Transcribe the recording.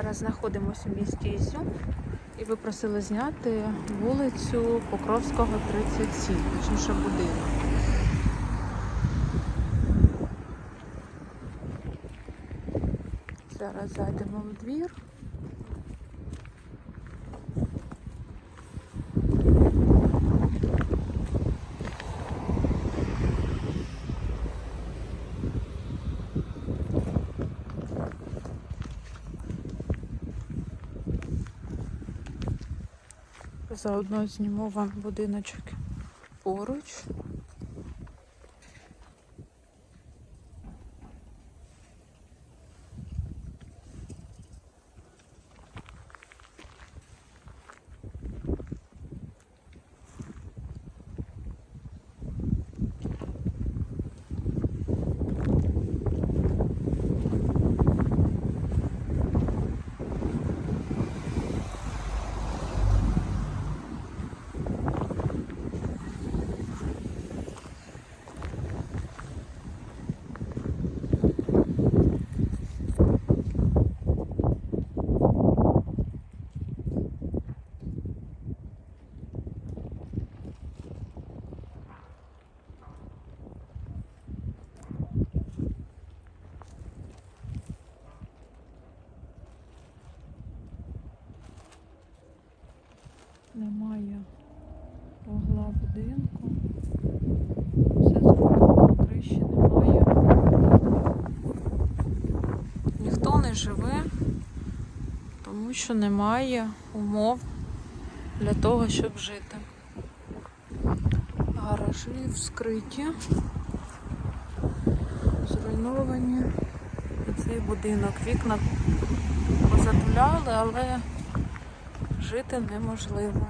Зараз знаходимося у місті Ізюм і ви просили зняти вулицю Покровського 37, точніше будинок. Зараз зайдемо в двір. Заодно зніму вам будиночок поруч. Немає вугла будинку. Все зроблено, криші немає. Ніхто не живе, тому що немає умов для того, щоб жити. Гаражі вскриті, зруйновані. Цей будинок. Вікна позатуляли, але жити неможливо.